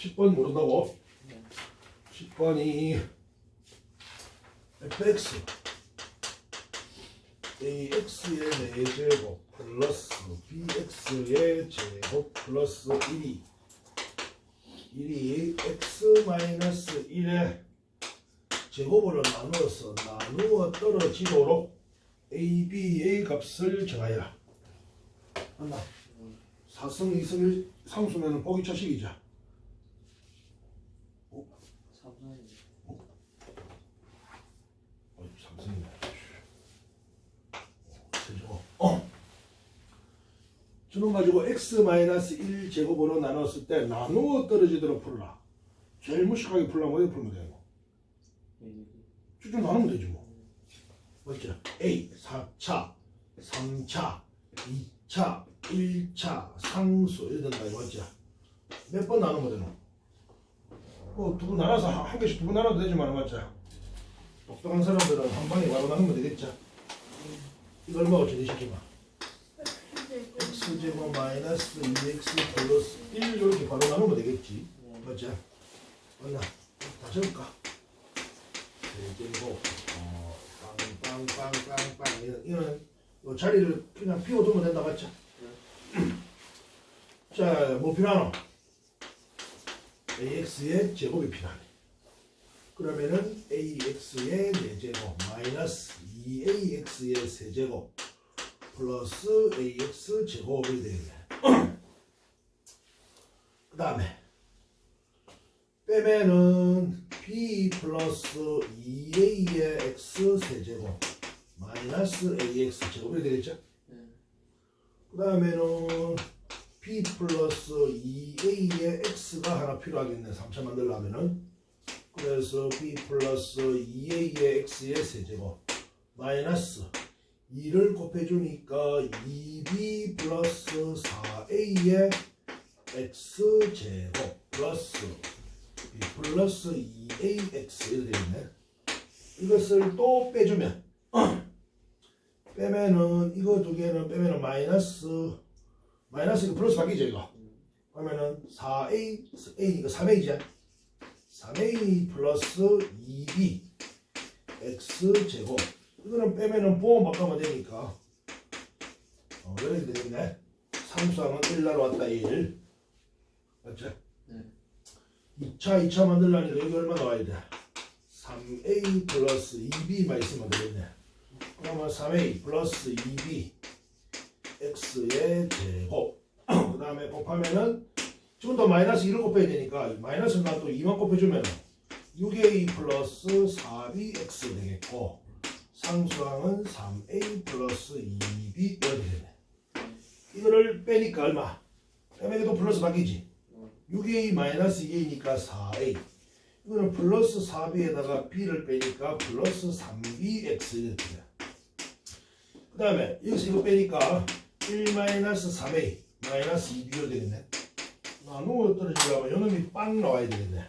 10번 모른다고? 네. 10번이 fx ax의 4제곱 플러스 bx의 제곱 플러스 1이 1이 x 마이너스 1의 제곱으로 나누어서 나누어 떨어지도록 a, b의 값을 정하여라. 한다. 4승, 2승, 1 상수면 보기 차식이자. 삼성이 어, 삼성이네. 세제곱. 어. 주는 가지고 x-1 제곱으로 나눴을 때 나누어 떨어지도록 풀라. 제일 무식하게 풀라면 어디 풀면 되고. 여기 쭉쭉 나누면 되지 뭐. 맞죠? A 4차, 3차, 2차, 1차, 상수 이래 된다 이거 맞죠? 몇번 나누면 되노? 뭐 두번 나눠서 한, 한 개씩 두 번 나눠도 되지만 맞죠? 똑똑한 사람들은 한 방에 바로 나누면 되겠죠? 이거 얼마 어쩌니 시키면 x제곱 마이너스 2x 플러스 1 이렇게 바로 나누면 되겠지 맞죠? 맞나? 다 적을까? 세제곱 어, 빵빵빵빵빵 이런, 이런 요 자리를 그냥 비워두면 된다 맞죠? 자, 뭐 필요하노? ax의 제곱이 필요하네. 그러면은 ax의 4제곱 마이너스 2ax의 세제곱 플러스 ax 제곱이 되겠네. 그 다음에 빼면은 b 플러스 2a의 x 세제곱 마이너스 ax 제곱이 되겠죠? 네. 그 다음에는 b 플러스 2a의 x가 하나 필요하겠네 3차 만들려면은 그래서 b 플러스 2a의 x의 세제곱 마이너스 2를 곱해주니까 2b 플러스 4a의 x 제곱 플러스 b 플러스 2ax 이렇게 되겠네. 이것을 또 빼주면 빼면은 이거 두 개는 빼면은 마이너스 마이너스 이거 플러스 바뀌죠 이거. 그러면은 4a a 이거 3a죠 3a 플러스 2b x 제곱 이거는 빼면은 보험 바꾸면 되니까 어, 이렇게 되겠네 상수항은 1 날아왔다 1 맞죠? 네. 2차 2차 만들려니까 여기 얼마 나와야 돼? 3a 플러스 2b만 있으면 되겠네 그러면 3a 플러스 2b x의 제곱 그 다음에 곱하면은 지금도 마이너스 1을 곱해야 되니까 마이너스는 또 2만 곱해주면 6a 플러스 4b x 되겠고 상수항은 3a 플러스 2b 이렇게 되네 이거를 빼니까 얼마? 이것도 플러스 바뀌지 6a 마이너스 2a니까 4a 이거는 플러스 4b에다가 b를 빼니까 플러스 3bx 이렇게 돼. 그 다음에 여기서 이거 빼니까 1 마이너스 3a 마이너스 2b가 되겠네. 나누어 떨어지려면 요놈이 빵 나와야 되겠네.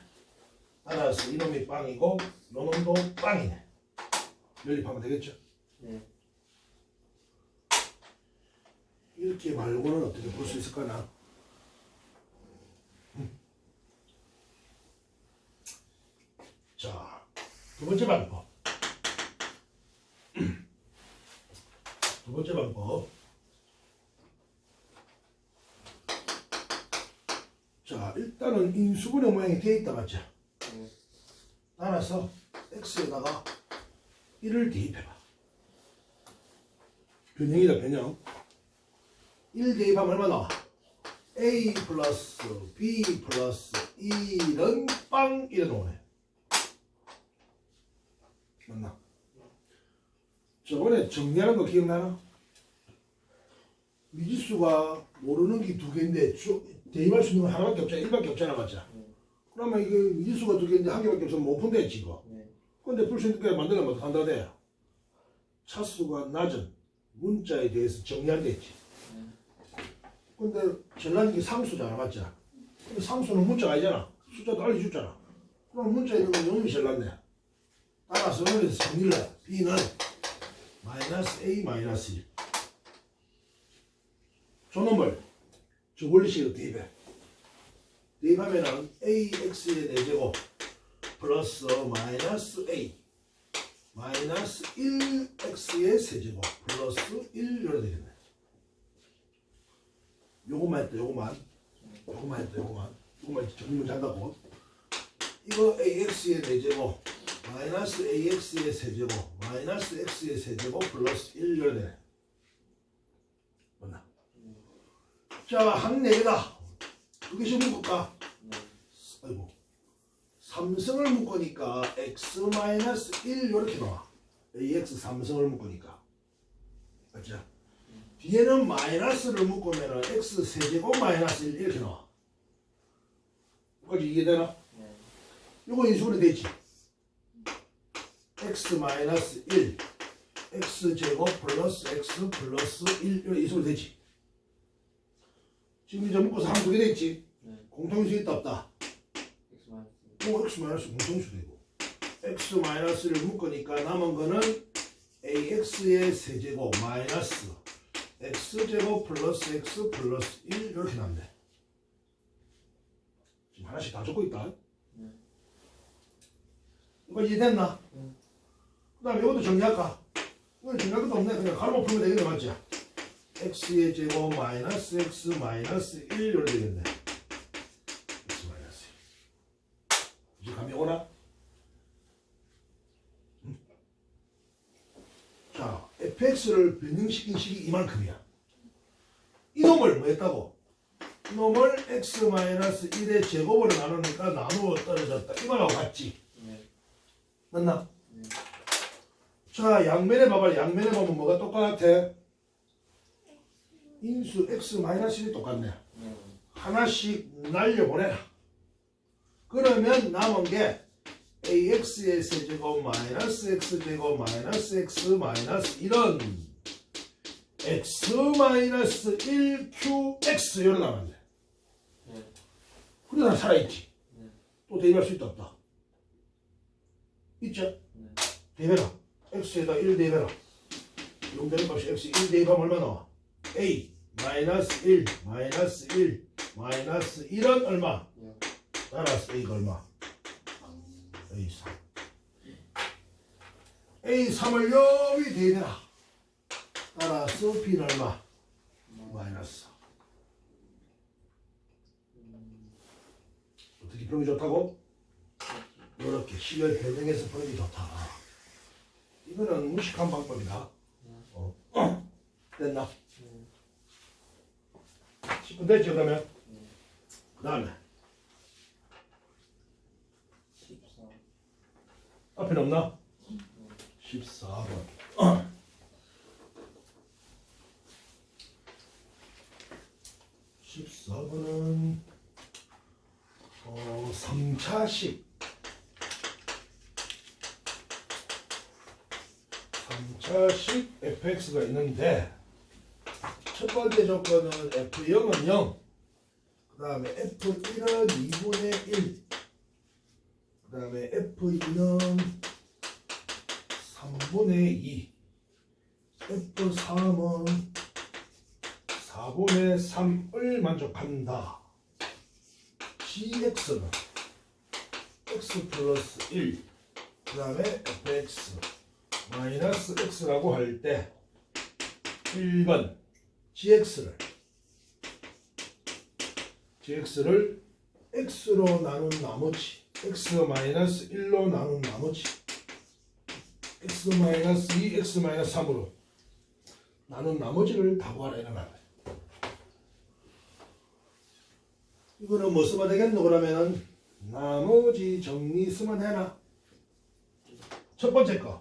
따라서 이놈이 빵이고 요놈도 빵이네. 연립하면 되겠죠? 네. 이렇게 말고는 어떻게 볼 수 있을까나? 음. 자, 두 번째 방법. 두 번째 방법. 자, 일단은 인수분해 모양이 되어 있다 맞죠? 네. 따라서 x에다가 1을 대입해봐. 변형이다 변형. 1 대입하면 얼마 나와? a 플러스 b 플러스 1은 빵 이래 나오네. 맞나? 저번에 정리하는 거 기억나나? 미지수가 모르는 게 두 개인데 주- 대입할 수 있는 건 하나밖에 없잖아. 1밖에 없잖아 맞자. 그러면 이게 미지수가 두 개인데 한 개밖에 없으면 못 푼대지 이거. 네. 근데 있게 만들려면 한다 돼? 차수가 낮은 문자에 대해서 정리한다 했지. 근데 제일 낮은 게 상수잖아, 맞지? 근데 상수는 문자가 아니잖아. 숫자도 알려줬잖아. 그럼 문자에 있는 건 영음이 제일 낮네. 따라서 여기서 정리를 해. B는 마이너스 A 마이너스 1. 저놈을 저 원리식으로 대입해. 대입하면은 ax의 4제곱 플러스 마이너스 a 마이너스 1x의 세제곱 플러스 1 이렇게 되겠네. 요것만 했다 요것만 요것만 했다 요것만 요것만 정리를 잘한다고 이거 ax의 4제곱 마이너스 ax의 세제곱 마이너스 x의 세제곱 플러스 1 이렇게 되네. 맞나? 자, 한 4개다. 두 개씩 묶을까? 네. 아이고. 삼성을 묶으니까 x 마이너스 1 이렇게 나와. ax 삼성을 묶으니까. 맞죠? 뒤에는 마이너스를 묶으면 x 세제곱 마이너스 1 이렇게 나와. 여기 이해되나? 네. 이거 인수분해 되지. x 마이너스 1 x 제곱 플러스 x 플러스 1 이렇게 인수분해 되지. 지금 이제 묶어서 한두개 됐지. 네. 공통수 있다 없다. X 마이너스. 뭐 x 마이너스 공통수 되고 x 마이너스를 묶으니까 남은 거는 ax의 세제곱 마이너스 x 제곱 플러스 x 플러스 1 이렇게 돼. 지금 하나씩 다 적고 있다. 네. 이거 이해됐나? 응. 그 다음에 이것도 정리할까? 이건 정리할 것도 없네. 그냥 가로만 풀면 되겠네, 맞지? x의 제곱 마이너스 x 마이너스 1 이렇게 되겠네. x 마이너스 1. 이제 감이 오나? 응? 자, fx를 변형시킨 식이 이만큼이야. 이놈을 뭐 했다고? 이놈을 x 마이너스 1의 제곱으로 나누니까 나누어 떨어졌다. 이거하고 같지? 네. 맞나? 네. 자, 양면에 봐봐. 양면에 보면 뭐가 똑같아? 인수 x 마이너스 1이 똑같네. 네. 하나씩 날려보내라. 그러면 남은 게 ax의 세제곱 마이너스 x제곱 마이너스 x 마이너스 이런 x 마이너스 1qx 이런 돼. 네. 그래 나 살아있지. 네. 또 대입할 수 있다 없다. 있죠? 네. 대입해라. x에다 1 대입해라. 용되는 값이 x 1 대입하면 얼마 나와? a 마이너스 1 마이너스 1 마이너스 1은 얼마? 네. 따라서 a가 얼마? A 3 a 3을 여기 대입해라. 따라서 b는 얼마? 마이너스 4 어떻게 표현이 좋다고? 이렇게 식을 변형해서 표현이 좋다. 이거는 무식한 방법이다. 어. 됐나? 네. 10분 됐죠 그러면? 그 다음에 앞에 없나? 14번. 십사 번은 어, 3차식. 3차식 fx가 있는데 첫 번째 조건은 f0은 0, 그 다음에 f1은 2분의 1, 그 다음에 f2는 3분의 2, f3은 4분의 3을 만족한다. gx는 x 플러스 1, 그 다음에 fx 마이너스 x라고 할 때 1번 gx를 gx를 x로 나눈 나머지 x 마이너스 1로 나눈 나머지 x 마이너스 2, x 마이너스 3으로 나눈 나머지를 다 구하라 이런 거야. 이거는 뭐 쓰면 되겠노 그러면은 나머지 정리 쓰면 해나 첫 번째 거.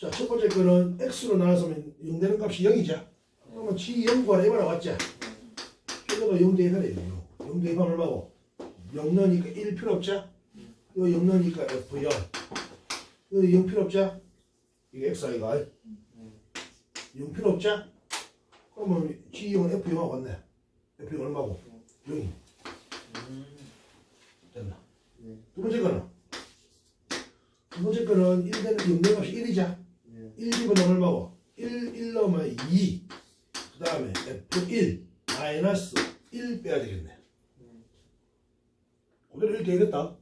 자, 첫 번째 거는 x로 나왔으면 0 되는 값이 0이죠. 그러면 g 0 구하라 이거 나 왔지. 이거도 0 대입하래 0. 0 대입하면 얼마고? 0 넣으니까 1 필요 없죠? 이거 0 넣으니까 f 0. 이거 0 필요 없죠? 이게 x 아이가 0 필요 없죠? 그러면 g 0은 f 0하고 같네. f 0 얼마고? 0이 음. 됐나? 네. 두 번째 거는 두 번째 거는 1 되는 0 되는 값이 1이죠? 네. 1 집어넣으면 얼마고? 1, 1 넣으면 2. 그 다음에 F1 마이너스 1 빼야 되겠네. 그대로 이렇게 되겠다.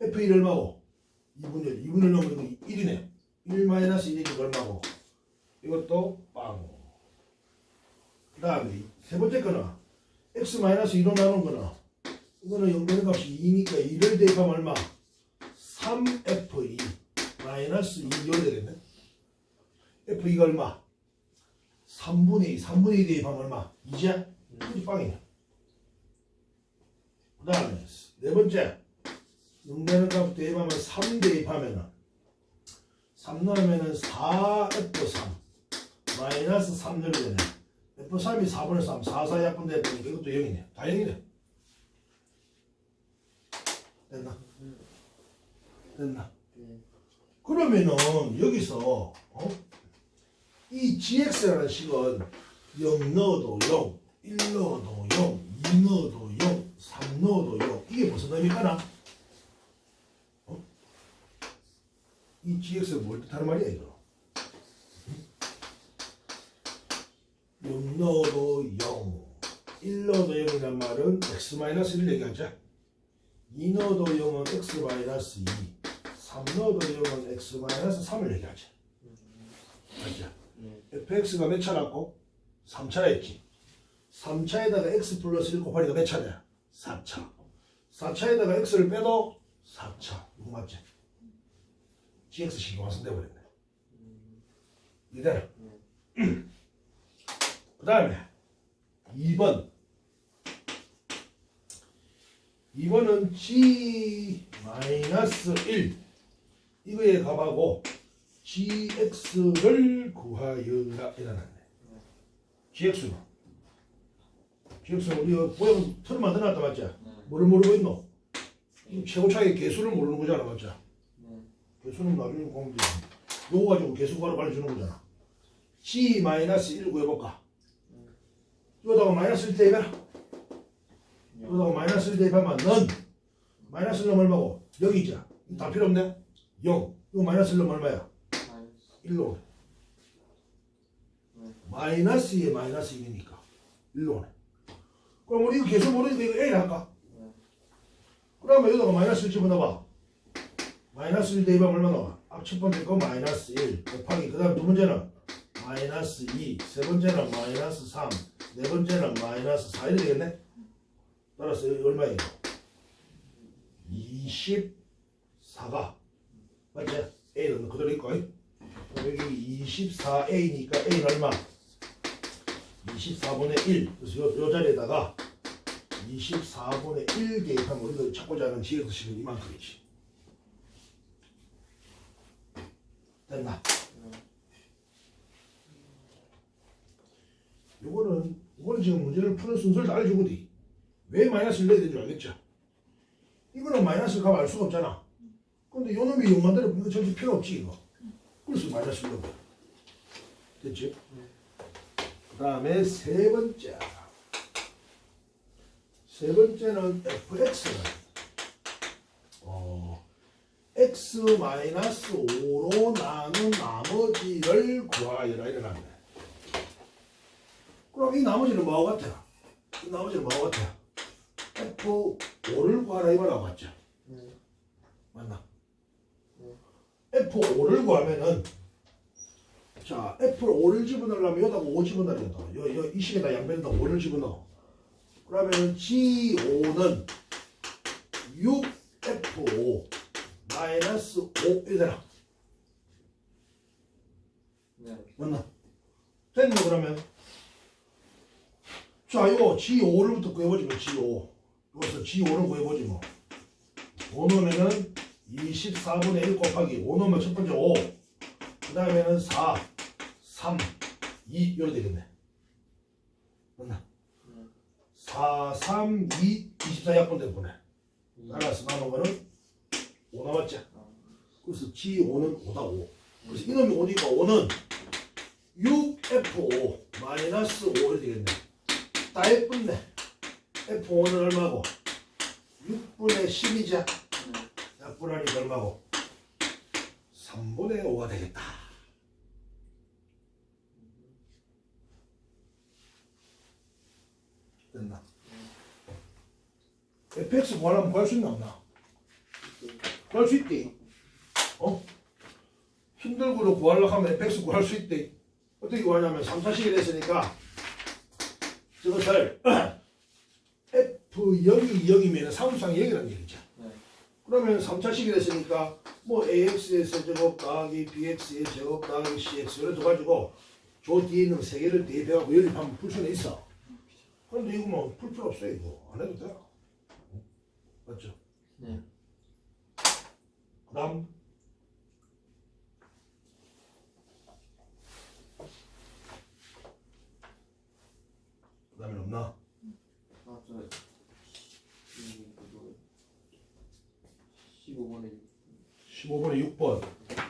F1 얼마고? 2분의 1. 2분의 1 넣으면 1이네. 1 마이너스 1이니까 얼마고? 이것도 빵. 그 다음에 세 번째 거는 x 마이너스 2로 나눈 거는 이거는 0 되는 값이 2니까 2를 대입하면 얼마? 3f2 마이너스 2 이렇게 되겠네. f2가 얼마? 3분의 2. 3분의 2 대입하면 얼마? 2제? 이게 빵이네. 그 다음에 네 번째 0 되는 값 대입하면 3 대입하면은 3 넣으면은 4f3 마이너스 3 넣어야 되네. F3이 4분의 3, 4, 4 약분돼 보니까 이것도 0이네. 다 0이네. 됐나? 됐나? 네. 그러면은 여기서 어? 이 gx라는 식은 0 넣어도 0, 1 넣어도 0, 2 넣어도 0, 3 넣어도 0 이게 무슨 의미일까나? 어? 이 gx가 뭘 뜻하는 말이야 이거? 0 넣어도 0, 1 넣어도 0이란 말은 x-1을 얘기하자. 2 넣어도 0은 x-2, 3 넣어도 0은 x-3을 얘기하자. 맞죠? 네. fx가 몇 차라고? 3차였지. 3차에다가 x 플러스 1 곱하기가 몇 차냐? 4차. 4차에다가 x를 빼도 4차. 이거 맞지? gx식이 완성돼 버렸네. 이대로. 그 다음에 2번. 2번은 g 마이너스 1 이거에 값하고 gx를 구하여라 이러는데 gx는 gx는 우리가 보형 틀 만들어놨다 맞지? 네. 뭐를 모르고 있노? 이 최고 차의 개수를 모르는 거잖아 맞지? 네. 개수는 나중에 공부 요거 가지고 개수 구하러 빨리 주는 거잖아 g 마이너스 1 구해볼까? 이거다가 마이너스 1 대입해라 이거다가 마이너스 1 대입하면 넌 마이너스 1 넣으면 얼마고? 0이죠 다 필요 없네 0 이거 마이너스 1 넣으면 얼마야? 마이너스. 1로 네. 마이너스 2에 마이너스 1이니까 1로 오네 그럼 우리 이거 계속 모르니까 이거 A를 할까? 네. 그러면 여기다가 마이너스 1 집어넣어봐 마이너스 1 대입하면 얼마 나와? 앞첫 번째 거 마이너스 1 곱하기 그 다음 두 번째는 마이너스 2 세 번째는 마이너스 3 네 번째는 마이너스 4 이렇게 되겠네? 따라서 여기 얼마예요? 24가 맞지? A는 그대로 있고 여기 24A니까 A는 얼마? 24분의 1 그래서 요, 요 자리에다가 24분의 1 대입하면 우리가 찾고자 하는 GX식은 이만큼이지 됐나? 네. 요거는 요거는 지금 문제를 푸는 순서를 다 거지 왜 마이너스를 내야 되는 줄 알겠죠? 이거는 마이너스 값 알 수가 없잖아 근데 요 놈이 요 만들어 이거 전체 필요 없지 이거 그래서 마이너스를 넣은 거야 됐지? 그 다음에 세 번째 세 번째는 fx는 어, x 마이너스 5로 나눈 나머지를 구하여라 이래놨네 그럼 이 나머지는 뭐하고 같아? 이 나머지는 뭐하고 같아? f5를 구하라 이 말하고 같죠? 네. 맞나? 네. F5를 구하면은 자 F5를 집어넣으려면 여기다가 5 집어넣어야 된다. 여, 여, 이 식에다 양변에다 5를 집어넣어. 그러면은 G5는 6F5 마이너스 5 이렇게 되나? 네. 맞나? 됐네 그러면 자 이거 G5를부터 구해보지 뭐 G5 여기서 G5를 구해보지 뭐5 넣으면은 24분의 1 곱하기 5 넣으면 첫 번째 5 그 다음에는 4 3 2 이렇게 되겠네 맞나? 네. 4 3 2 24 약분된 거네 이. 따라서 나눈 거는 5 남았지 아, 그래서 G5는 5다 5 그래서 이놈이 5니까 5는 6F5 마이너스 5를 되겠네. 다 예쁜네. F5는 얼마고? 6분의 10이자. 네. 약분하니까 얼마고? 3분의 5가 되겠다. 됐나? Fx 구하려면 구할 수 있나 없나? 구할 수 있대. 어? 힘들고도 구하려고 하면 fx 구할 수 있대. 어떻게 구하냐면 3차식이 됐으니까 저것을 f0이 0이면 사무상 0이라는 얘기죠. 네. 그러면 3차식이 됐으니까 뭐 ax의 세제곱 더하기 bx의 제곱 더하기 cx 이렇게 가지고 저 뒤에 있는 세 개를 대입해갖고 연립하면 풀 수는 있어. 그런데 이거 뭐 풀 필요 없어 이거 안 해도 돼. 맞죠? 네. 그다음 그다음에 없나? 아, 저, 이, 그거, 15번에 15번에 6번